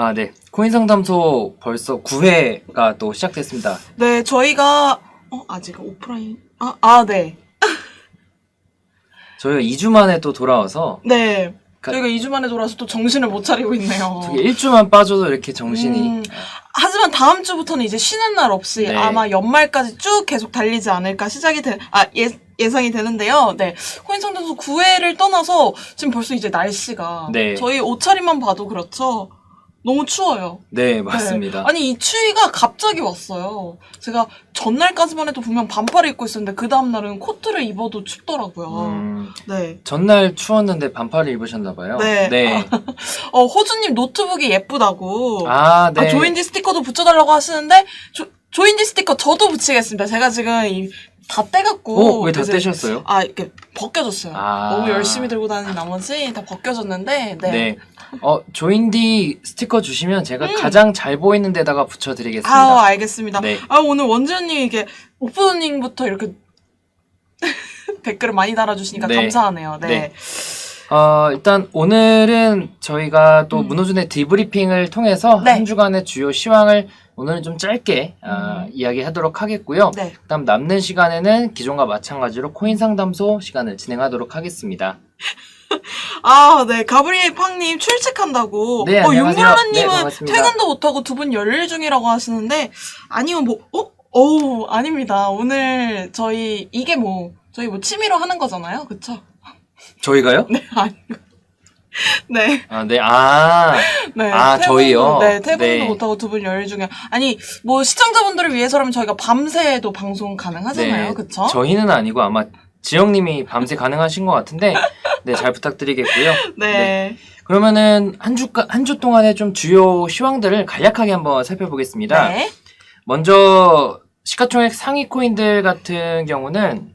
아, 네. 코인 상담소 벌써 9회가 또 시작됐습니다. 네, 저희가 어, 아직 오프라인 아, 아, 네. 저희가 2주 만에 또 돌아와서 네. 그- 저희가 2주 만에 돌아서 또 정신을 못 차리고 있네요. 되게 1주만 빠져도 이렇게 정신이 음, 하지만 다음 주부터는 이제 쉬는 날 없이 네. 아마 연말까지 쭉 계속 달리지 않을까 시작이 되, 아, 예, 예상이 되는데요. 네. 코인상담소 9회를 떠나서 지금 벌써 이제 날씨가 네. 저희 옷차림만 봐도 그렇죠. 너무 추워요. 네, 맞습니다. 네. 아니 이 추위가 갑자기 왔어요. 제가 전날까지만 해도 분명 반팔을 입고 있었는데 그 다음 날은 코트를 입어도 춥더라고요. 음, 네. 전날 추웠는데 반팔을 입으셨나 봐요. 네. 네. 어 호주님 노트북이 예쁘다고. 아, 네. 아, 조인지 스티커도 붙여달라고 하시는데 조, 조인지 스티커 저도 붙이겠습니다. 제가 지금 이, 다 떼갖고 오, 왜다 이제- 떼셨어요? 아 이렇게 벗겨졌어요. 아. 너무 열심히 들고 다니는 나머지 다 벗겨졌는데 네. 네. 어, 조인디 스티커 주시면 제가 음. 가장 잘 보이는 데다가 붙여드리겠습니다. 아 알겠습니다. 네. 아 오늘 원주님 이게 오프닝부터 이렇게 댓글을 많이 달아주시니까 네. 감사하네요. 네. 네. 어, 일단 오늘은 저희가 또 음. 문호준의 디브리핑을 통해서 네. 한 주간의 주요 시황을 오늘은 좀 짧게 아, 음. 이야기하도록 하겠고요. 네. 그다음 남는 시간에는 기존과 마찬가지로 코인 상담소 시간을 진행하도록 하겠습니다. 아, 네. 가브리엘 팡님 출첵한다고. 네, 어, 안녕하세요. 네, 윤물라님은 반갑습니다. 퇴근도 못하고 두 분 열일 중이라고 하시는데, 아니요, 뭐, 어? 어우, 아닙니다. 오늘 저희, 이게 뭐, 저희 뭐 취미로 하는 거잖아요. 그쵸? 저희가요? 네, 아니. 네, 아, 네. 아, 네. 아, 퇴근도- 저희요? 네, 퇴근도 네. 못하고 두분 열일 중에. 아니, 뭐, 시청자분들을 위해서라면 저희가 밤새도 방송 가능하잖아요. 그쵸? 네. 저희는 아니고 아마 지영님이 밤새 가능하신 것 같은데, 네, 잘 부탁드리겠고요. 네. 그러면은 한 주, 한주 동안의 좀 주요 시황들을 간략하게 한번 살펴보겠습니다. 네. 먼저 시가총액 상위 코인들 같은 경우는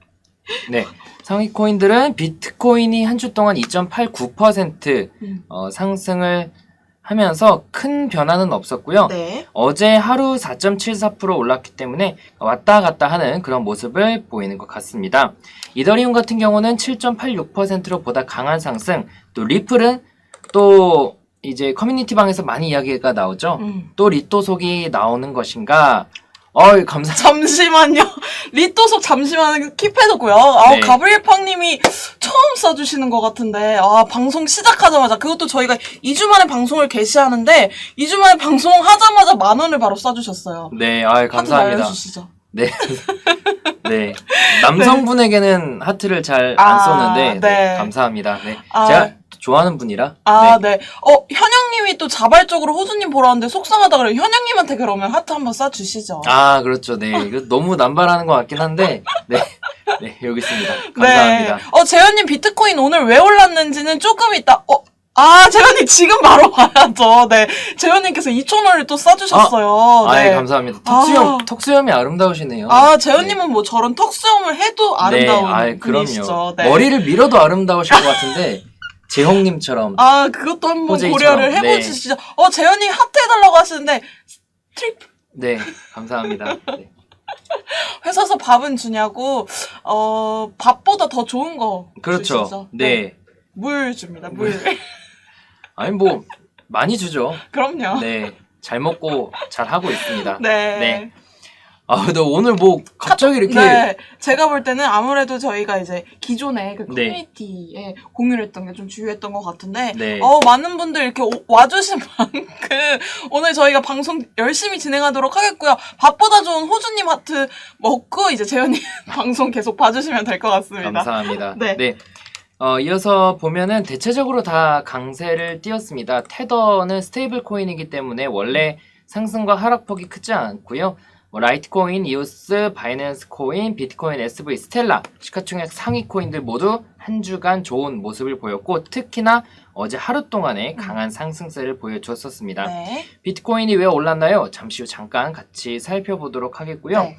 네 상위 코인들은 비트코인이 한 주 동안 2.89% 음. 어, 상승을 하면서 큰 변화는 없었고요. 네. 어제 하루 4.74% 올랐기 때문에 왔다 갔다 하는 그런 모습을 보이는 것 같습니다. 이더리움 같은 경우는 7.86%로 보다 강한 상승, 또 리플은 또 이제 커뮤니티 방에서 많이 이야기가 나오죠. 음. 또 리또속이 나오는 것인가? 어이 감사. 잠시만요. 리또속 잠시만 킵해두고요. 아, 네. 가브리엘 팡님이 처음 써주시는 것 같은데, 아, 방송 시작하자마자, 그것도 저희가 2주 만에 방송을 개시하는데, 2주 만에 방송하자마자 만 원을 바로 쏴주셨어요. 네, 아 하트 감사합니다. 날려주시죠. 네, 네. 남성분에게는 하트를 잘 안 아, 쏘는데 네, 네. 감사합니다. 네, 아. 제가 좋아하는 분이라. 아, 네. 네. 어, 현 영님이 또 자발적으로 호주님 보러 왔는데 속상하다 그래요. 현영님한테 그러면 하트 한번 쏴주시죠. 아, 그렇죠. 네. 이거 너무 남발하는 것 같긴 한데, 네. 네, 여기 있습니다. 감사합니다. 네. 어, 재현님 비트코인 오늘 왜 올랐는지는 조금 이따, 어, 아, 재현님 지금 바로 봐야죠. 네. 재현님께서 2,000원을 또 쏴주셨어요. 아, 네. 예, 감사합니다. 턱수염, 아. 턱수염이 아름다우시네요. 아, 재현님은 뭐 저런 턱수염을 해도 아름다운 네, 아이, 분이시죠. 그럼요. 네. 머리를 밀어도 아름다우실 것 같은데, 재홍님처럼. 아, 그것도 한번 호재이처럼. 고려를 네. 해보시죠. 어, 재현님 하트 해달라고 하시는데, 트리플. 네, 감사합니다. 네. 회사에서 밥은 주냐고, 어, 밥보다 더 좋은 거. 그렇죠. 주시죠. 네. 물 줍니다, 물. 아니, 뭐, 많이 주죠. 그럼요. 네. 잘 먹고 잘 하고 있습니다. 네. 네. 아, 근데 오늘 뭐, 갑자기 이렇게. 네, 제가 볼 때는 아무래도 저희가 이제 기존에 그 네. 커뮤니티에 공유를 했던 게 좀 주요했던 것 같은데, 네. 어, 많은 분들 이렇게 오- 와주신 만큼 오늘 저희가 방송 열심히 진행하도록 하겠고요. 밥보다 좋은 호주님 하트 먹고 이제 재현님 방송 계속 봐주시면 될 것 같습니다. 감사합니다. 네. 네. 어, 이어서 보면은 대체적으로 다 강세를 띄었습니다. 테더는 스테이블 코인이기 때문에 원래 상승과 하락폭이 크지 않고요. 뭐 라이트코인, 이오스, 바이낸스 코인, 비트코인, SV, 스텔라, 시가총액 상위 코인들 모두 한 주간 좋은 모습을 보였고 특히나 어제 하루 동안에 강한 상승세를 보여주었습니다. 음. 네. 비트코인이 왜 올랐나요? 잠시 후 잠깐 같이 살펴보도록 하겠고요. 네.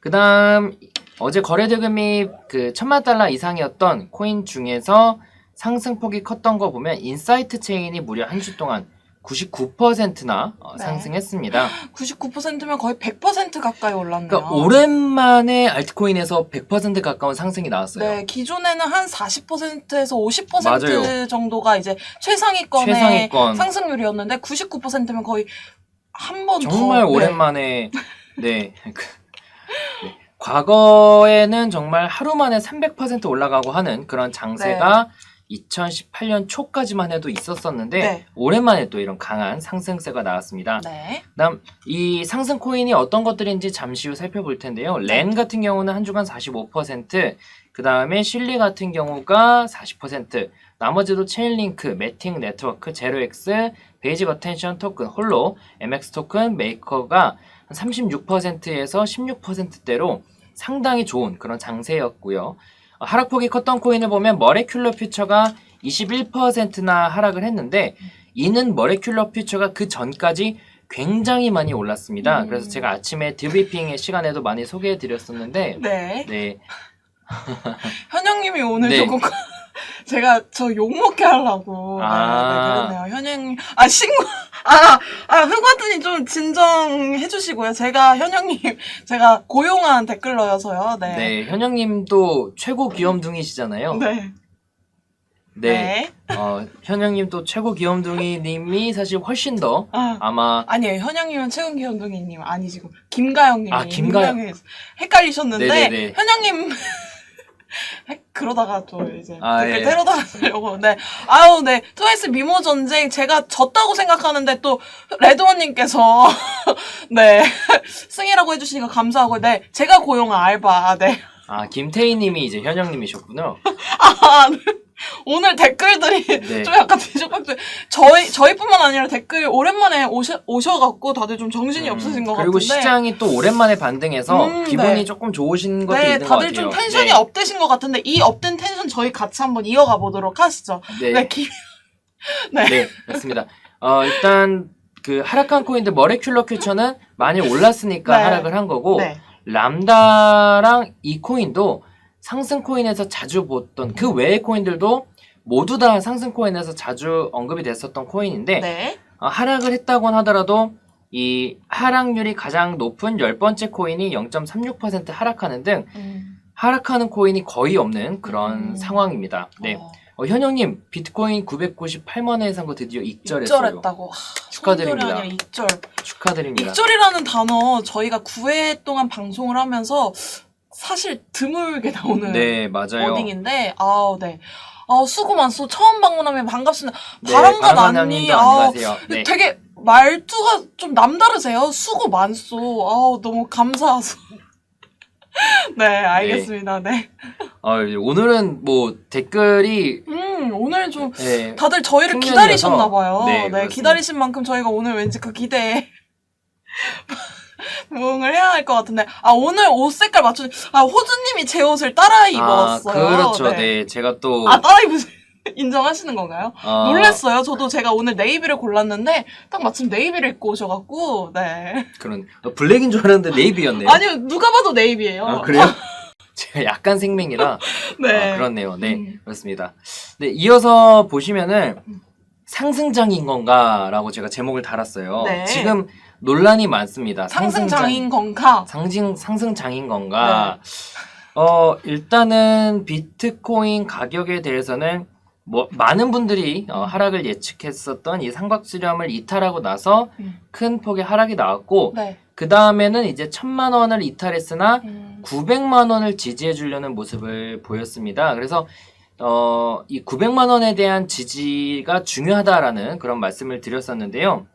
그다음 어제 거래 대금이 그 천만 달러 이상이었던 코인 중에서 상승폭이 컸던 거 보면 인사이트 체인이 무려 한 주 동안 99%나 어, 네. 상승했습니다. 99%면 거의 100% 가까이 올랐네요. 그러니까 오랜만에 알트코인에서 100% 가까운 상승이 나왔어요. 네, 기존에는 한 40%에서 50% 맞아요. 정도가 이제 최상위권의 최상위권. 상승률이었는데 99%면 거의 한 번 더. 정말 네. 오랜만에 네. 그- 네. 과거에는 정말 하루 만에 300% 올라가고 하는 그런 장세가 2018년 초까지만 해도 있었었는데 네. 오랜만에 또 이런 강한 상승세가 나왔습니다. 네. 그다음 이 상승 코인이 어떤 것들인지 잠시 후 살펴볼 텐데요. 네. 렌 같은 경우는 한 주간 45%, 그 다음에 실리 같은 경우가 40%, 나머지도 체인링크, 매팅 네트워크, 제로엑스, 베이직 어텐션 토큰, 홀로, MX 토큰, 메이커가 한 36%에서 16%대로 상당히 좋은 그런 장세였고요. 어, 하락폭이 컸던 코인을 보면 머레큘러 퓨처가 21%나 하락을 했는데 이는 머레큘러 퓨처가 그 전까지 굉장히 많이 올랐습니다. 음. 그래서 제가 아침에 드리핑의 시간에도 많이 소개해 드렸었는데 네. 네. 현영님이 오늘 네. 조금 제가 저 욕먹게 하려고 네, 아. 네, 그러네요. 현영님 아 신고 아, 아 흑화든이 좀 진정해 주시고요. 제가 현영님 제가 고용한 댓글러여서요. 네. 네, 현영님도 최고 귀염둥이시잖아요. 네. 네. 어, 현영님 또 최고 귀염둥이님이 사실 훨씬 더 아, 아마 아니에요. 현영님은 최근 기현동이님 아니시고 김가영님이 아, 김가영. 헷갈리셨는데 네네네. 현영님 헷- 그러다가 또 이제 아, 댓글 예. 테러 당하려고. 네. 아유 네. 트와이스 미모 전쟁 제가 졌다고 생각하는데 또 레드원님께서 네. 승이라고 해주시니까 감사하고 네. 제가 고용한 알바. 네 아 김태희님이 이제 현영님이셨군요. 아, 네. 오늘 댓글들이 네. 좀 약간 뒤죽박죽 저희 저희뿐만 아니라 댓글 오랜만에 오셔 오셔갖고 다들 좀 정신이 없으신 것 음, 그리고 같은데 시장이 또 오랜만에 반등해서 음, 기분이 네. 조금 좋으신 것도 네 있는 것 다들 같아요. 좀 텐션이 네. 업되신 것 같은데 이 업된 텐션 저희 같이 한번 이어가 보도록 하시죠. 네. 네, 기... 네, 맞습니다. 어, 일단 그 하락한 코인들 머레큘러 퓨처는 많이 올랐으니까 네. 하락을 한 거고 네. 람다랑 이 코인도 상승 코인에서 자주 보던 그 외의 코인들도 모두 다 상승 코인에서 자주 언급이 됐었던 코인인데 네. 어, 하락을 했다곤 하더라도 이 하락률이 가장 높은 열 번째 코인이 0.36% 하락하는 등 음. 하락하는 코인이 거의 없는 그런 음. 상황입니다. 네. 어, 어, 현영님 비트코인 998만 원에 산 거 드디어 익절했어요. 익절했다고. 축하드립니다. 손절이 아니라 익절. 축하드립니다. 익절이라는 단어 저희가 9회 동안 방송을 하면서 사실 드물게 나오는 네, 맞아요. 워딩인데 아우 네. 아우 수고 많소. 처음 방문하면 반갑습니다. 네, 바람과 바람과 난니 아우 안녕하세요. 네. 되게 말투가 좀 남다르세요. 수고 많소. 아우 너무 감사하소. 네, 알겠습니다. 네. 어, 오늘은 뭐 댓글이 음, 오늘 좀 네, 다들 저희를 풍년이어서, 기다리셨나 봐요. 네, 네, 그렇습니다. 기다리신 만큼 저희가 오늘 왠지 그 기대에 부응을 해야 할 것 같은데. 아, 오늘 옷 색깔 맞추 아, 호주님이 제 옷을 따라 입었어요. 아, 그렇죠. 네. 제가 또 아, 따라 입으세요. 인정하시는 건가요? 어, 놀랐어요. 저도 제가 오늘 네이비를 골랐는데 딱 마침 네이비를 입고 오셔갖고 네. 그런 어, 블랙인 줄 알았는데 네이비였네요. 아니요 누가 봐도 네이비예요. 아, 그래요? 제가 약간 생맹이라 네. 아, 그렇네요. 네, 음. 그렇습니다. 네, 이어서 보시면은 상승장인 건가라고 제가 제목을 달았어요. 네. 지금 논란이 많습니다. 상승장인 건가? 상징 상승장인 건가? 어 일단은 비트코인 가격에 대해서는 뭐 많은 분들이 어, 하락을 예측했었던 이 삼각수렴을 이탈하고 나서 음. 큰 폭의 하락이 나왔고 네. 그 다음에는 이제 천만 원을 이탈했으나 음. 900만 원을 지지해 주려는 모습을 보였습니다. 그래서 어, 이 900만 원에 대한 지지가 중요하다라는 그런 말씀을 드렸었는데요.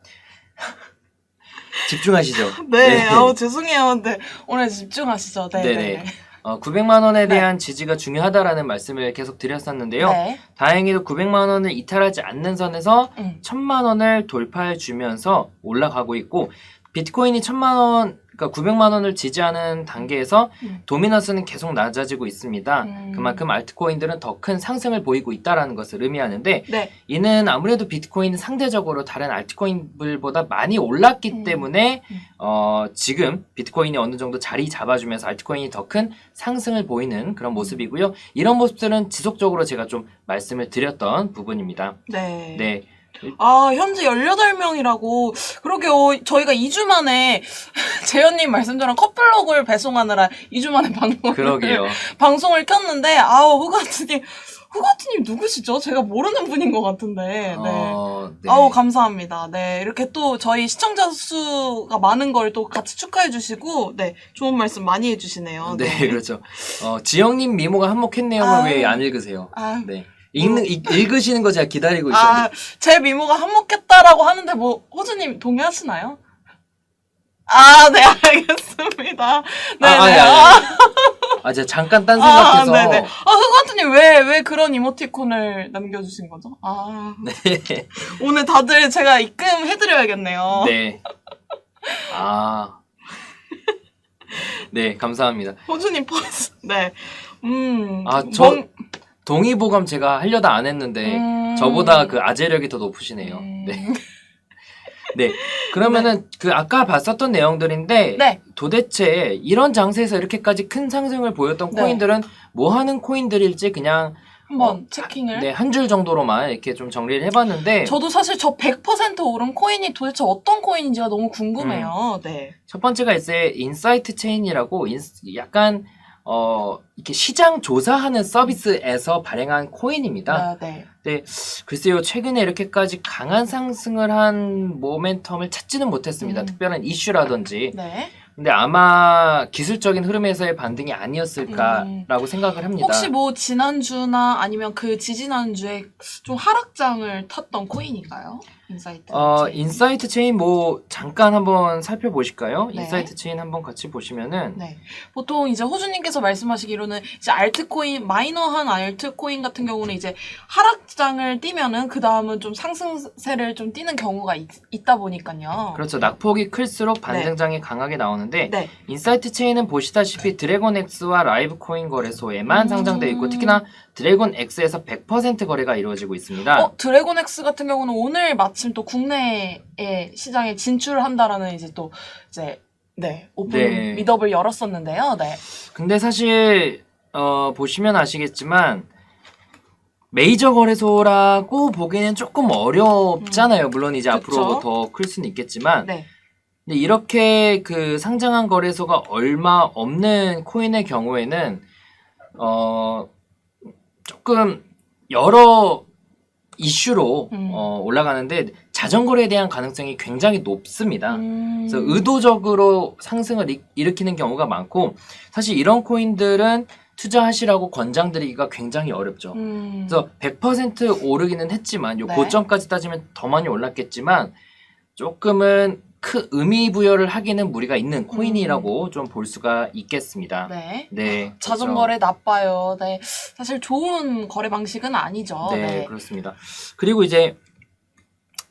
집중하시죠. 네, 아우 죄송해요. 네, 오늘 집중하시죠. 네, 네네. 네. 어, 900만 원에 네. 대한 지지가 중요하다라는 말씀을 계속 드렸었는데요. 네. 다행히도 900만 원을 이탈하지 않는 선에서 음. 1000만 원을 돌파해 주면서 올라가고 있고 비트코인이 1000만 원 그러니까 900만 원을 지지하는 단계에서 음. 도미너스는 계속 낮아지고 있습니다. 음. 그만큼 알트코인들은 더 큰 상승을 보이고 있다라는 것을 의미하는데 네. 이는 아무래도 비트코인은 상대적으로 다른 알트코인들보다 많이 올랐기 음. 때문에 음. 어, 지금 비트코인이 어느 정도 자리 잡아주면서 알트코인이 더 큰 상승을 보이는 그런 모습이고요. 이런 모습들은 지속적으로 제가 좀 말씀을 드렸던 부분입니다. 네. 네. 아, 현재 18명이라고. 그러게요. 저희가 2주 만에, 재현님 말씀대로 커플록을 배송하느라 2주 만에 방송을, 그러게요. 방송을 켰는데, 아우, 후가트님, 후가트님 누구시죠? 제가 모르는 분인 것 같은데. 네. 어, 네. 아우, 감사합니다. 네. 이렇게 또 저희 시청자 수가 많은 걸 또 같이 축하해주시고, 네. 좋은 말씀 많이 해주시네요. 네, 그렇죠. 어, 지영님 미모가 한몫했 내용을 아. 왜안 읽으세요? 아, 네. 읽는, 읽, 읽으시는 거 제가 기다리고 있어요. 아, 제 미모가 한몫했다라고 하는데 뭐 호주님 동의하시나요? 아, 네, 알겠습니다. 네, 아, 아니, 네. 아니, 아. 아, 제가 잠깐 딴 아, 생각해서. 네네. 아, 흑원트님 왜, 왜 그런 이모티콘을 남겨주신 거죠? 아, 네. 오늘 다들 제가 입금해드려야겠네요. 네. 아. 네, 감사합니다. 호주님 퍼스. 네. 음. 아, 저- 뭔- 동의보감 제가 하려다 안 했는데, 음. 저보다 그 아재력이 더 높으시네요. 음. 네. 네. 그러면은 그 아까 봤었던 내용들인데, 네. 도대체 이런 장세에서 이렇게까지 큰 상승을 보였던 네. 코인들은 뭐 하는 코인들일지 그냥 한번 어, 체킹을. 네, 한 줄 정도로만 이렇게 좀 정리를 해봤는데 저도 사실 저 100% 오른 코인이 도대체 어떤 코인인지가 너무 궁금해요. 네. 첫 번째가 이제 인사이트 체인이라고 인- 약간 어 이렇게 시장 조사하는 서비스에서 발행한 코인입니다. 네, 네. 글쎄요 최근에 이렇게까지 강한 상승을 한 모멘텀을 찾지는 못했습니다. 음. 특별한 이슈라든지. 네. 근데 아마 기술적인 흐름에서의 반등이 아니었을까라고 생각을 합니다. 혹시 뭐 지난주나 아니면 그 지지난주에 좀 하락장을 탔던 코인인가요? 인사이트. 어, 체인. 인사이트 체인 뭐 잠깐 한번 살펴보실까요? 네. 인사이트 체인 한번 같이 보시면은 네. 보통 이제 호주님께서 말씀하시기로는 이제 알트코인, 마이너한 알트코인 같은 경우는 이제 하락장을 띄면은 그 다음은 좀 상승세를 좀 띄는 경우가 있, 다 보니까요. 그렇죠. 낙폭이 클수록 반등장이 강하게 나오는데 네. 인사이트 체인은 보시다시피 드래곤X와 라이브코인 거래소에만 음. 상장되어 있고 특히나 드래곤X에서 100% 거래가 이루어지고 있습니다. 어, 드래곤엑스 같은 경우는 오늘 마침 또 국내에 시장에 진출한다라는 이제 또 이제 네 오픈 네. 미더블 열었었는데요. 네. 근데 사실 어, 보시면 아시겠지만 메이저 거래소라고 보기에는 조금 어렵잖아요. 물론 이제 앞으로 음. 더클 수는 있겠지만 네. 근데 이렇게 그 상장한 거래소가 얼마 없는 코인의 경우에는 어 조금 여러 이슈로 음. 어, 올라가는데 자전거래에 대한 가능성이 굉장히 높습니다. 음. 그래서 의도적으로 상승을 일- 일으키는 경우가 많고 사실 이런 코인들은 투자하시라고 권장드리기가 굉장히 어렵죠. 음. 그래서 100% 오르기는 했지만 요 네. 고점까지 따지면 더 많이 올랐겠지만 조금은 큰 의미 부여를 하기는 무리가 있는 코인이라고 좀 볼 수가 있겠습니다. 네. 네. 그렇죠. 자전거래 나빠요. 네. 사실 좋은 거래 방식은 아니죠. 네, 네. 그렇습니다. 그리고 이제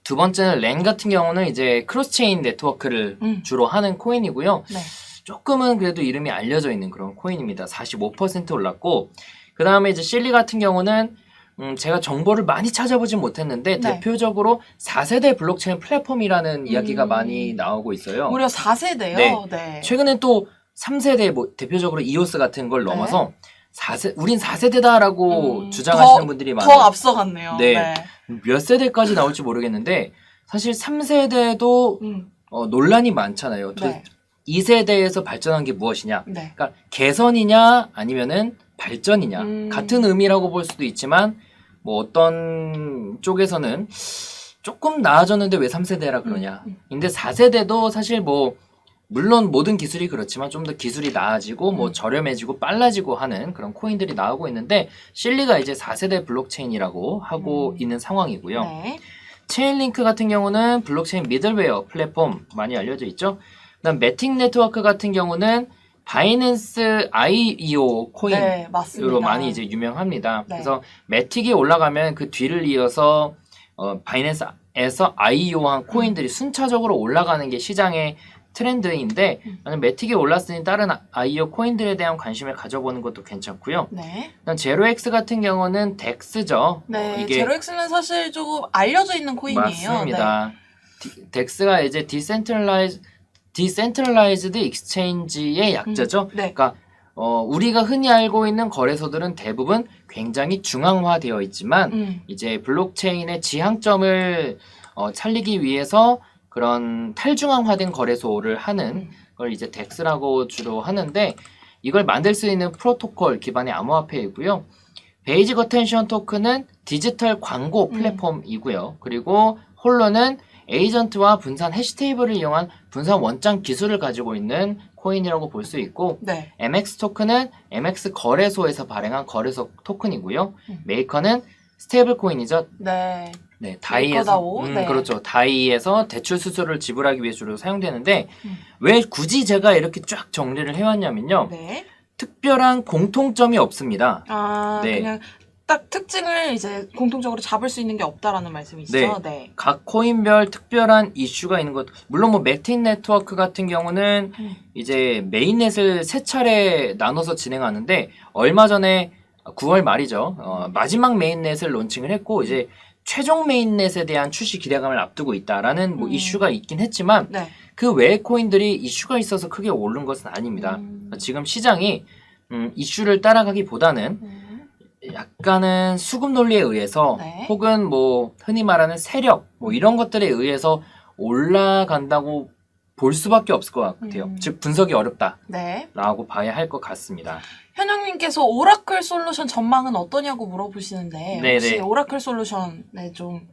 두 번째는 렌 같은 경우는 이제 크로스체인 네트워크를 음. 주로 하는 코인이고요. 네. 조금은 그래도 이름이 알려져 있는 그런 코인입니다. 45% 올랐고 그 다음에 이제 실리 같은 경우는 음, 제가 정보를 많이 찾아보진 못했는데 네. 대표적으로 4세대 블록체인 플랫폼이라는 이야기가 음. 많이 나오고 있어요. 무려 4세대요. 네. 네. 최근에 또 3세대 뭐 대표적으로 이오스 같은 걸 네. 넘어서 4세 우린 4세대다라고 음, 주장하시는 더- 분들이 더 많아요. 앞서갔네요. 네. 네. 몇 세대까지 나올지 모르겠는데 사실 3세대도 음. 어, 논란이 많잖아요. 도- 네. 2세대에서 발전한 게 무엇이냐? 네. 그러니까 개선이냐 아니면은 발전이냐 음. 같은 의미라고 볼 수도 있지만 뭐 어떤 쪽에서는 조금 나아졌는데 왜 3세대라 그러냐. 음, 음. 근데 4세대도 사실 뭐 물론 모든 기술이 그렇지만 좀 더 기술이 나아지고 뭐 음. 저렴해지고 빨라지고 하는 그런 코인들이 나오고 있는데 실리가 이제 4세대 블록체인이라고 하고 음. 있는 상황이고요. 네. 체인링크 같은 경우는 블록체인 미들웨어 플랫폼 많이 알려져 있죠. 그다음 매틱 네트워크 같은 경우는 바이낸스 IEO 코인으로 네, 맞습니다. 많이 이제 유명합니다. 네. 그래서 매틱이 올라가면 그 뒤를 이어서 어, 바이낸스에서 IEO한 코인들이 순차적으로 올라가는 게 시장의 트렌드인데 음. 나는 매틱이 올랐으니 다른 IEO 코인들에 대한 관심을 가져보는 것도 괜찮고요. 네. 제로엑스 같은 경우는 덱스죠. 네. 어, 이게 제로엑스는 사실 조금 알려져 있는 코인이에요. 맞습니다. 디- 덱스가 이제 디센트럴라이즈 디센트럴라이즈드 익스체인지의 네. 약자죠. 음, 네. 그러니까 어, 우리가 흔히 알고 있는 거래소들은 대부분 굉장히 중앙화되어 있지만 음. 이제 블록체인의 지향점을 어, 살리기 위해서 그런 탈중앙화된 거래소를 하는 음. 걸 이제 덱스라고 주로 하는데 이걸 만들 수 있는 프로토콜 기반의 암호화폐이고요. 베이직 어텐션 토큰은 디지털 광고 음. 플랫폼이고요. 그리고 홀로는 에이전트와 분산 해시 테이블을 이용한 분산 원장 기술을 가지고 있는 코인이라고 볼 수 있고 네. MX 토큰은 MX 거래소에서 발행한 거래소 토큰이고요. 음. 메이커는 스테이블 코인이죠. 네. 네, 다이에서 음, 네. 그렇죠. 다이에서 대출 수수료를 지불하기 위해 주로 사용되는데 음. 왜 굳이 제가 이렇게 쫙 정리를 해왔냐면요. 네. 특별한 공통점이 없습니다. 아, 네. 그냥 딱 특징을 이제 공통적으로 잡을 수 있는 게 없다라는 말씀이시죠? 네. 각 코인별 특별한 이슈가 있는 것. 물론 뭐 맥틴 네트워크 같은 경우는 음. 이제 메인넷을 세 차례 나눠서 진행하는데 얼마 전에 9월 말이죠. 어, 마지막 메인넷을 론칭을 했고 이제 최종 메인넷에 대한 출시 기대감을 앞두고 있다라는 뭐 음. 이슈가 있긴 했지만 네. 그 외의 코인들이 이슈가 있어서 크게 오른 것은 아닙니다. 음. 지금 시장이 음, 이슈를 따라가기보다는 음. 약간은 수급 논리에 의해서 네. 혹은 뭐 흔히 말하는 세력 뭐 이런 것들에 의해서 올라간다고 볼 수밖에 없을 것 같아요. 음. 즉 분석이 어렵다라고 네. 봐야 할 것 같습니다. 현영님께서 오라클 솔루션 전망은 어떠냐고 물어보시는데 네네. 혹시 오라클 솔루션에 좀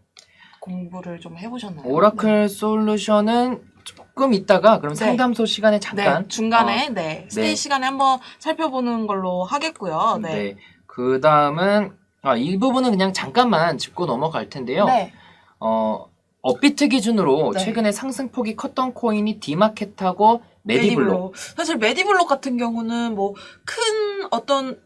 공부를 좀 해보셨나요? 오라클 솔루션은 조금 있다가 그럼 네. 상담소 시간에 네, 잠깐 네, 중간에 네 스테이 네. 시간에 한번 살펴보는 걸로 하겠고요. 어, 네. 네. 그 다음은 아, 이 부분은 그냥 잠깐만 짚고 넘어갈 텐데요. 네. 어, 업비트 기준으로 네. 최근에 상승폭이 컸던 코인이 디마켓하고 메디블록 사실 메디블록 같은 경우는 뭐 큰 어떤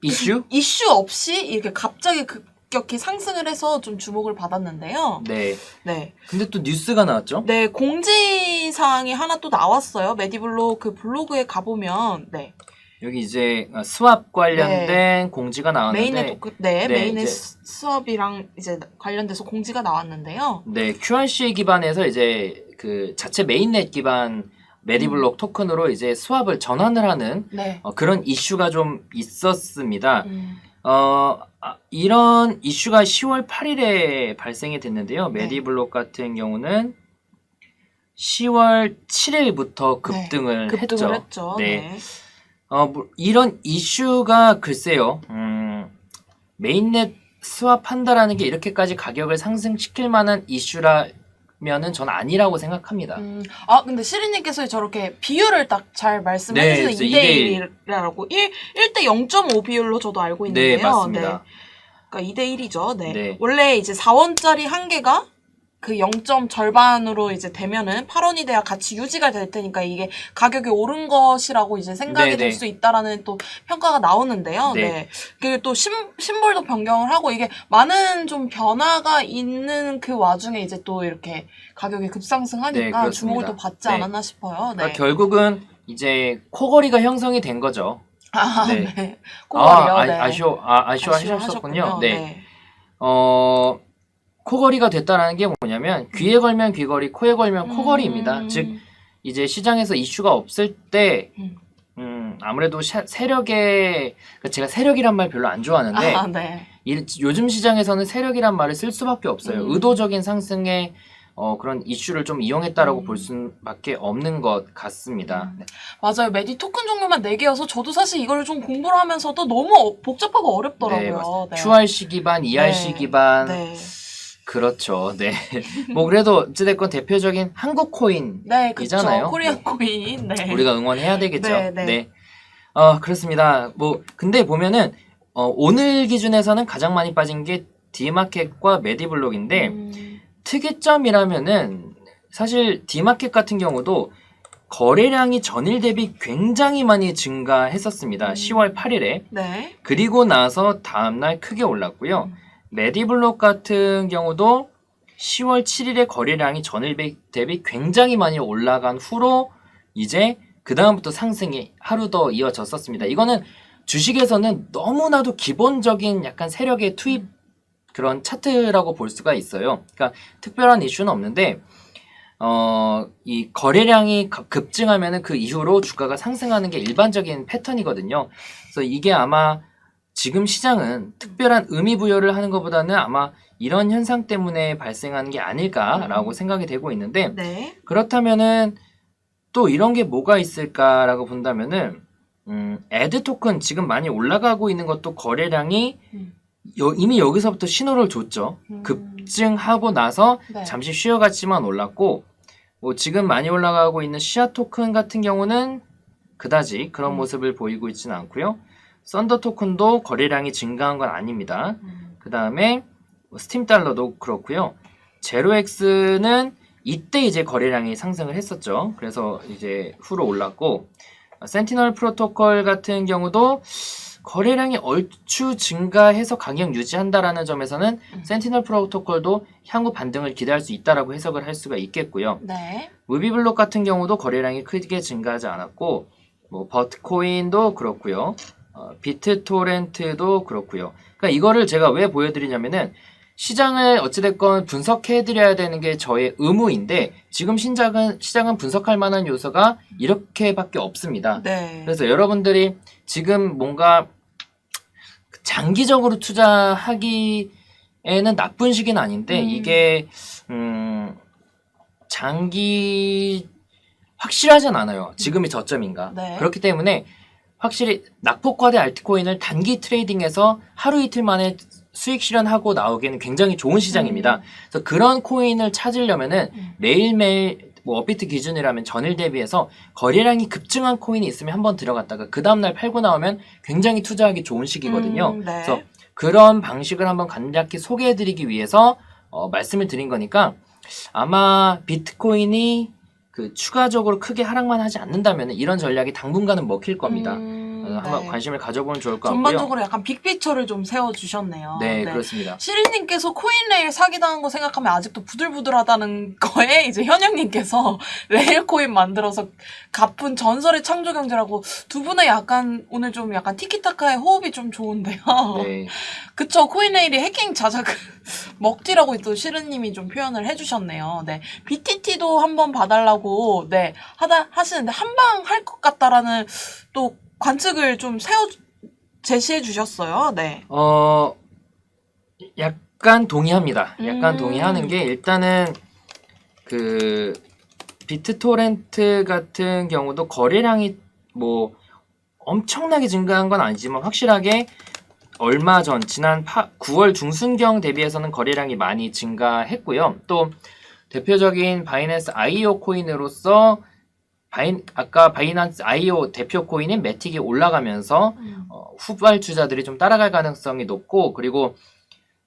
이슈? 이슈 없이 이렇게 갑자기 급격히 상승을 해서 좀 주목을 받았는데요. 네. 네. 근데 또 뉴스가 나왔죠? 네, 공지사항이 하나 또 나왔어요. 메디블록 그 블로그에 가보면, 네. 여기 이제 스왑 관련된 공지가 나왔는데 메인의 토크, 네, 네, 메인의 이제- 수- 수업이랑 이제 관련돼서 공지가 나왔는데요. 네, QRC 기반에서 이제 그 자체 메인넷 기반 메디블록 토큰으로 이제 스왑을 전환을 하는 네. 어, 그런 이슈가 좀 있었습니다. 음, 어, 아, 이런 이슈가 10월 8일에 발생이 됐는데요. 네. 메디블록 같은 경우는 10월 7일부터 급등을 네, 급등을 했죠. 했죠. 네. 네. 어, 뭐, 이런 이슈가 글쎄요. 음, 메인넷 스왑한다라는 게 이렇게까지 가격을 상승시킬 만한 이슈라면은 전 아니라고 생각합니다. 음, 아, 근데 시리님께서 저렇게 비율을 딱잘 말씀해 네, 주시는 그래서 2대 1이라고. 1, 1대 0.5 비율로 저도 알고 있는데요. 네, 맞습니다. 그러니까 2대 1이죠. 네. 네. 원래 이제 4원짜리 한 개가 그 0점 절반으로 이제 되면은 8원이 돼야 같이 유지가 될 테니까 이게 가격이 오른 것이라고 이제 생각이 네, 될 네. 수 있다라는 또 평가가 나오는데요. 네. 네. 그리고 또 심, 심볼도 변경을 하고 이게 많은 좀 변화가 있는 그 와중에 이제 또 이렇게 가격이 네, 급상승하니까 그렇습니다. 주목을 또 받지 네. 않았나 싶어요. 네. 그러니까 결국은 이제 코거리가 형성이 된 거죠. 아, 네. 네. 아, 꼬리요. 아, 네. 아쉬워, 아, 아쉬워 아쉬워 하셨군요. 하셨군요. 네. 어, 코거리가 됐다라는 게 뭐냐면 귀에 걸면 귀걸이, 코에 걸면 코걸이입니다. 음. 즉 이제 시장에서 이슈가 없을 때, 음. 음, 아무래도 샤- 세력의 그러니까 제가 세력이란 말 별로 안 좋아하는데 아, 네. 이- 요즘 시장에서는 세력이란 말을 쓸 수밖에 없어요. 음. 의도적인 상승에 어, 그런 이슈를 좀 이용했다라고 음. 볼 수밖에 없는 것 같습니다. 네. 맞아요. 메디 토큰 종류만 4개여서 저도 사실 이걸 좀 공부를 하면서도 너무 어- 복잡하고 어렵더라고요. 네. QRC 기반, ERC 네. 기반, 네. 그렇죠. 네. 뭐 그래도 어찌됐건 대표적인 한국 코인 네, 그렇죠. 이잖아요. 코리안 코인. 네. 우리가 응원해야 되겠죠. 네, 네. 네. 어, 그렇습니다. 뭐 근데 보면은 어, 오늘 기준에서는 가장 많이 빠진 게 디마켓과 메디블록인데 음, 특이점이라면은 사실 디마켓 같은 경우도 거래량이 전일 대비 굉장히 많이 증가했었습니다. 음. 10월 8일에. 네. 그리고 나서 다음날 크게 올랐고요. 음. 메디블록 같은 경우도 10월 7일에 거래량이 전일 대- 대비 굉장히 많이 올라간 후로 이제 그 다음부터 상승이 하루 더 이어졌었습니다. 이거는 주식에서는 너무나도 기본적인 약간 세력의 투입 그런 차트라고 볼 수가 있어요. 그러니까 특별한 이슈는 없는데 어, 이 거래량이 급- 급증하면은 그 이후로 주가가 상승하는 게 일반적인 패턴이거든요. 그래서 이게 아마 지금 시장은 특별한 의미 부여를 하는 것보다는 아마 이런 현상 때문에 발생하는 게 아닐까라고 음. 생각이 되고 있는데 네. 그렇다면은 또 이런 게 뭐가 있을까라고 본다면은 음, 애드 토큰 지금 많이 올라가고 있는 것도 거래량이 음. 여- 이미 여기서부터 신호를 줬죠. 음. 급증하고 나서 네. 잠시 쉬어갔지만 올랐고 뭐 지금 많이 올라가고 있는 시아 토큰 같은 경우는 그다지 그런 음. 모습을 보이고 있지는 않고요. 썬더 토큰도 거래량이 증가한 건 아닙니다. 음. 그 다음에 스팀 달러도 그렇고요. 제로엑스는 이때 이제 거래량이 상승을 했었죠. 그래서 이제 후로 올랐고 센티널 프로토콜 같은 경우도 거래량이 얼추 증가해서 가격 유지한다라는 점에서는 음. 센티널 프로토콜도 향후 반등을 기대할 수 있다라고 해석을 할 수가 있겠고요. 네. 무비블록 같은 경우도 거래량이 크게 증가하지 않았고 뭐 버트코인도 그렇고요. 어, 비트토렌트도 그렇고요. 그러니까 이거를 제가 왜 보여드리냐면은 시장을 어찌됐건 분석해드려야 되는 게 저의 의무인데 지금 시장은 시장은 분석할 만한 요소가 이렇게밖에 없습니다. 네. 그래서 여러분들이 지금 뭔가 장기적으로 투자하기에는 나쁜 시기는 아닌데 음. 이게 음 장기 확실하진 않아요. 지금이 저점인가. 네. 그렇기 때문에 확실히 낙폭과대 알트코인을 단기 트레이딩에서 하루 이틀 만에 수익 실현하고 나오기에는 굉장히 좋은 시장입니다. 그래서 그런 코인을 찾으려면은 음. 매일매일 뭐 업비트 기준이라면 전일 대비해서 거래량이 급증한 코인이 있으면 한번 들어갔다가 그 다음날 팔고 나오면 굉장히 투자하기 좋은 시기거든요. 음, 네. 그래서 그런 방식을 한번 간략히 소개해드리기 위해서 어, 말씀을 드린 거니까 아마 비트코인이 그 추가적으로 크게 하락만 하지 않는다면 이런 전략이 당분간은 먹힐 겁니다. 음, 한번 네. 관심을 가져보면 좋을 것 같고요. 전반적으로 약간 빅피처를 좀 세워주셨네요. 네, 그렇습니다. 시리님께서 코인레일 사기당한 거 생각하면 아직도 부들부들하다는 거에 이제 현영님께서 레일 코인 만들어서 갚은 전설의 창조 경제라고 두 분의 약간 오늘 좀 약간 티키타카의 호흡이 좀 좋은데요. 네. 그쵸 코인레일이 해킹 자작 먹튀라고 또 시르님이 좀 표현을 해주셨네요. 네 BTT도 한번 봐달라고 네 하다 하시는데 한방 할 것 같다라는 또 관측을 좀 세워 제시해 주셨어요. 네. 어, 약간 동의합니다. 약간 음. 동의하는 게 일단은 그 비트토렌트 같은 경우도 거래량이 뭐 엄청나게 증가한 건 아니지만 확실하게 얼마 전 지난 9월 중순경 대비해서는 거래량이 많이 증가했고요. 또 대표적인 바이낸스 IO 코인으로서 바인, 아까 바이낸스 IO 대표 코인인 매틱이 올라가면서 어, 후발주자들이 좀 따라갈 가능성이 높고 그리고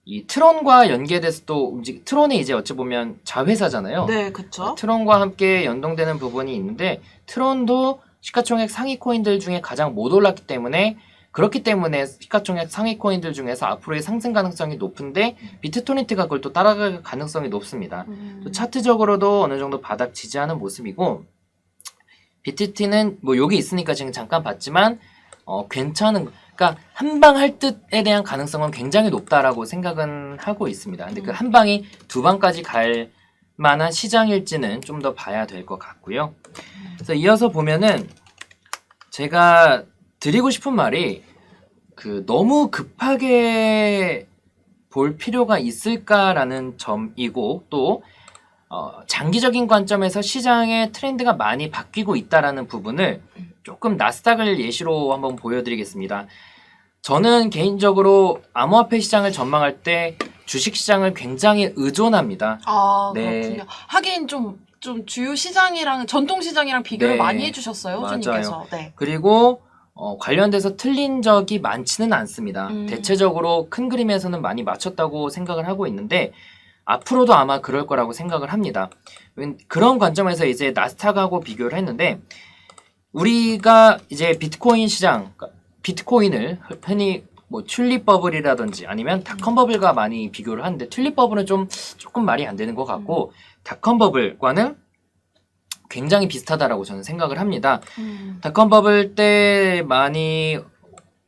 이 트론과 연계돼서 또 움직 트론이 이제 어찌 보면 자회사잖아요. 네, 그쵸. 트론과 함께 연동되는 부분이 있는데 트론도 시가총액 상위 코인들 중에 가장 못 올랐기 때문에 그렇기 때문에 시가총액 상위 코인들 중에서 앞으로의 상승 가능성이 높은데 비트토렌트가 그걸 또 따라갈 가능성이 높습니다. 음. 또 차트적으로도 어느 정도 바닥 지지하는 모습이고 BTT는 뭐 여기 있으니까 지금 잠깐 봤지만 어 괜찮은 그러니까 한 방 할 듯에 대한 가능성은 굉장히 높다라고 생각은 하고 있습니다. 근데 그한 방이 두 방까지 갈 만한 시장일지는 좀 더 봐야 될 것 같고요. 그래서 이어서 보면은 제가 드리고 싶은 말이 그 너무 급하게 볼 필요가 있을까라는 점이고 또 어, 장기적인 관점에서 시장의 트렌드가 많이 바뀌고 있다라는 부분을 조금 나스닥을 예시로 한번 보여드리겠습니다. 저는 개인적으로 암호화폐 시장을 전망할 때 주식 시장을 굉장히 의존합니다. 아, 네. 그렇군요. 하긴 좀, 좀 주요 시장이랑, 전통 시장이랑 비교를 네. 많이 해주셨어요, 맞아요. 호주님께서. 네. 그리고 어, 관련돼서 틀린 적이 많지는 않습니다. 음. 대체적으로 큰 그림에서는 많이 맞췄다고 생각을 하고 있는데 앞으로도 아마 그럴 거라고 생각을 합니다. 웬- 그런 관점에서 이제 나스닥하고 비교를 했는데 우리가 이제 비트코인 시장, 그러니까 비트코인을 흔히 뭐 튤립 버블이라든지 아니면 닷컴 버블과 많이 비교를 하는데 튤립 버블은 좀 조금 말이 안 되는 것 같고 닷컴 버블과는 굉장히 비슷하다라고 저는 생각을 합니다. 음. 닷컴 버블 때 많이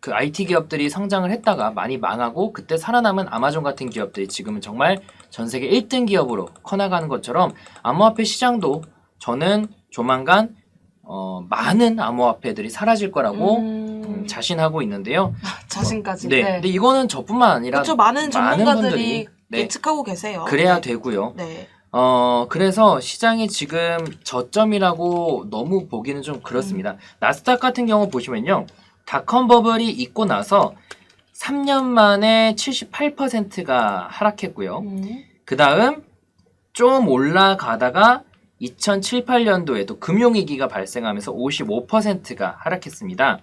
그 IT 기업들이 성장을 했다가 많이 망하고 그때 살아남은 아마존 같은 기업들이 지금은 정말 전 세계 1등 기업으로 커나가는 것처럼 암호화폐 시장도 저는 조만간 어, 많은 암호화폐들이 사라질 거라고 음, 음, 자신하고 있는데요. 자신까지. 네. 네. 근데 이거는 저뿐만 아니라 그렇죠. 많은 전문가들이 분들이, 네. 예측하고 계세요. 그래야 네. 되고요. 네. 어, 그래서 시장이 지금 저점이라고 너무 보기는 좀 그렇습니다. 음. 나스닥 같은 경우 보시면요. 닷컴 버블이 있고 나서 3년 만에 78%가 하락했고요. 음. 그 다음 좀 올라가다가 2007, 8년도에도 금융위기가 발생하면서 55%가 하락했습니다.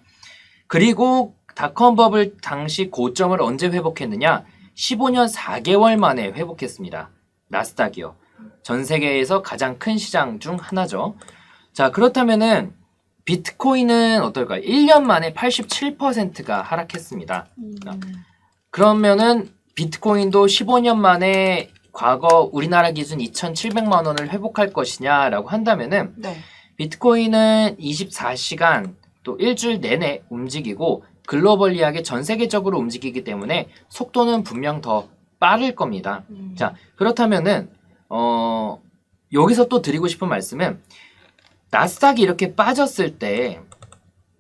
그리고 닷컴 버블 당시 고점을 언제 회복했느냐? 15년 4개월 만에 회복했습니다. 나스닥이요. 전 세계에서 가장 큰 시장 중 하나죠. 자, 그렇다면은 비트코인은 어떨까요? 1년 만에 87%가 하락했습니다. 음. 그러면은 비트코인도 15년 만에 과거 우리나라 기준 2,700만 원을 회복할 것이냐라고 한다면은 네. 비트코인은 24시간 또 일주일 내내 움직이고 글로벌리하게 전 세계적으로 움직이기 때문에 속도는 분명 더 빠를 겁니다. 음. 자, 그렇다면은 어 여기서 또 드리고 싶은 말씀은 나스닥이 이렇게 빠졌을 때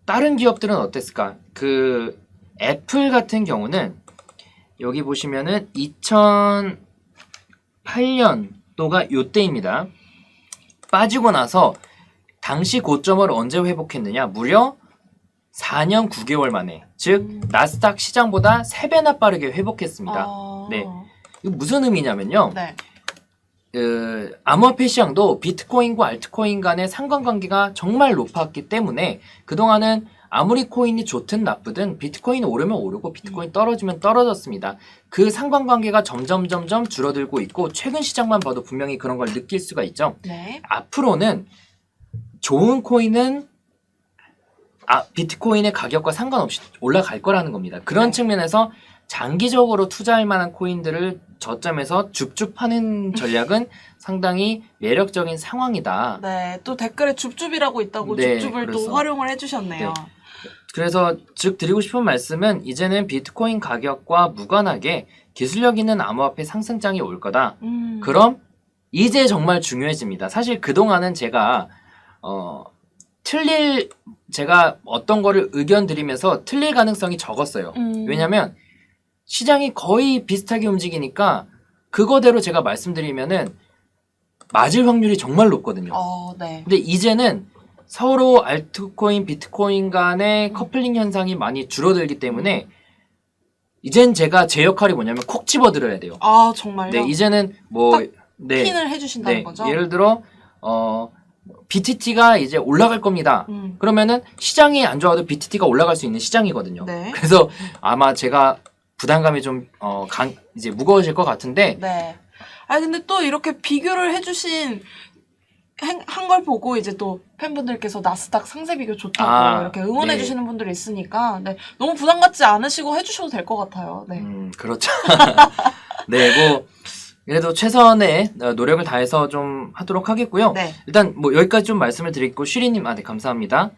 다른 기업들은 어땠을까? 그 애플 같은 경우는 여기 보시면은 2008년도가 요때입니다. 빠지고 나서 당시 고점을 언제 회복했느냐? 무려 4년 9개월 만에. 즉 음. 나스닥 시장보다 3배나 빠르게 회복했습니다. 아. 네. 이거 무슨 의미냐면요. 네. 그 암호화폐 시장도 비트코인과 알트코인 간의 상관관계가 정말 높았기 때문에 그동안은 아무리 코인이 좋든 나쁘든 비트코인 오르면 오르고 비트코인 떨어지면 떨어졌습니다. 그 상관관계가 점점 점점 줄어들고 있고 최근 시장만 봐도 분명히 그런 걸 느낄 수가 있죠. 네. 앞으로는 좋은 코인은 아, 비트코인의 가격과 상관없이 올라갈 거라는 겁니다. 그런 네. 측면에서 장기적으로 투자할 만한 코인들을 저점에서 줍줍 파는 전략은 상당히 매력적인 상황이다. 네. 또 댓글에 줍줍이라고 있다고 네, 줍줍을 그래서. 또 활용을 해주셨네요. 그래서 즉 드리고 싶은 말씀은 이제는 비트코인 가격과 무관하게 기술력 있는 암호화폐 상승장이 올 거다. 음. 그럼 이제 정말 중요해집니다. 사실 그동안은 제가 어 틀릴 제가 어떤 거를 의견 드리면서 틀릴 가능성이 적었어요. 음. 왜냐면 시장이 거의 비슷하게 움직이니까 그거대로 제가 말씀드리면은 맞을 확률이 정말 높거든요. 어, 네. 근데 이제는 서로 알트코인, 비트코인 간의 커플링 현상이 많이 줄어들기 때문에 이젠 제가 제 역할이 뭐냐면 콕 집어들어야 돼요. 아, 정말요? 네, 이제는 뭐 딱 네, 핀을 해주신다는 네, 거죠? 예를 들어 어 BTT가 이제 올라갈 겁니다. 음. 그러면은 시장이 안 좋아도 BTT가 올라갈 수 있는 시장이거든요. 네. 그래서 아마 제가 부담감이 좀 어, 강, 이제 무거워질 것 같은데 네. 아 근데 또 이렇게 비교를 해주신 한 걸 보고 이제 또 팬분들께서 나스닥 상세 비교 좋다고 아, 이렇게 응원해 네. 주시는 분들이 있으니까 네. 너무 부담 갖지 않으시고 해주셔도 될 것 같아요. 네. 음, 그렇죠. 네, 뭐 그래도 최선의 어, 노력을 다해서 좀 하도록 하겠고요. 네. 일단 뭐 여기까지 좀 말씀을 드리고 쉬리님 아, 네, 감사합니다.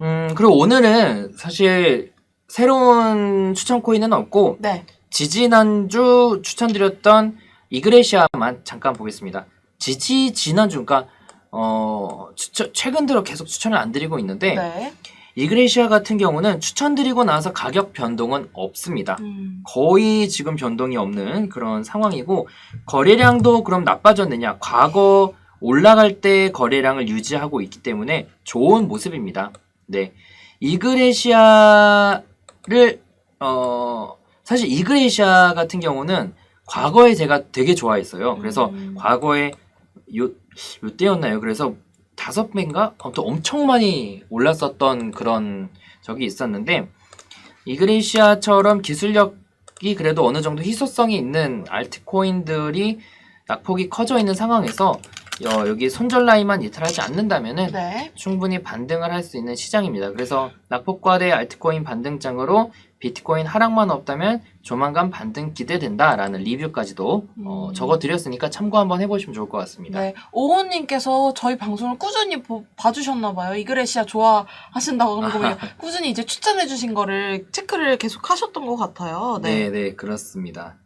음, 그리고 오늘은 사실 새로운 추천 코인은 없고 네. 지지난주 추천드렸던 이그레시아만 잠깐 보겠습니다. 지지 지난주 그러니까 어 추천, 최근 들어 계속 추천을 안 드리고 있는데 네. 이그레시아 같은 경우는 추천드리고 나서 가격 변동은 없습니다. 음. 거의 지금 변동이 없는 그런 상황이고 거래량도 그럼 나빠졌느냐? 과거 올라갈 때 거래량을 유지하고 있기 때문에 좋은 모습입니다. 네. 이그레시아 를어 사실 이그레시아 같은 경우는 과거에 제가 되게 좋아했어요. 그래서 음. 과거에 요 요 때였나요? 그래서 다섯 배인가? 아무튼 엄청 많이 올랐었던 그런 적이 있었는데 이그레시아처럼 기술력이 그래도 어느 정도 희소성이 있는 알트코인들이 낙폭이 커져 있는 상황에서 어, 여기 손절 라인만 이탈하지 않는다면은 네. 충분히 반등을 할 수 있는 시장입니다. 그래서 낙폭과 대 알트코인 반등장으로 비트코인 하락만 없다면 조만간 반등 기대된다라는 리뷰까지도 어, 음. 적어드렸으니까 참고 한번 해보시면 좋을 것 같습니다. 네. 오호님께서 저희 방송을 꾸준히 보- 봐주셨나봐요. 이그레시아 좋아하신다고 그런 거 보면 꾸준히 이제 추천해주신 거를 체크를 계속 하셨던 것 같아요. 네, 네. 네, 그렇습니다.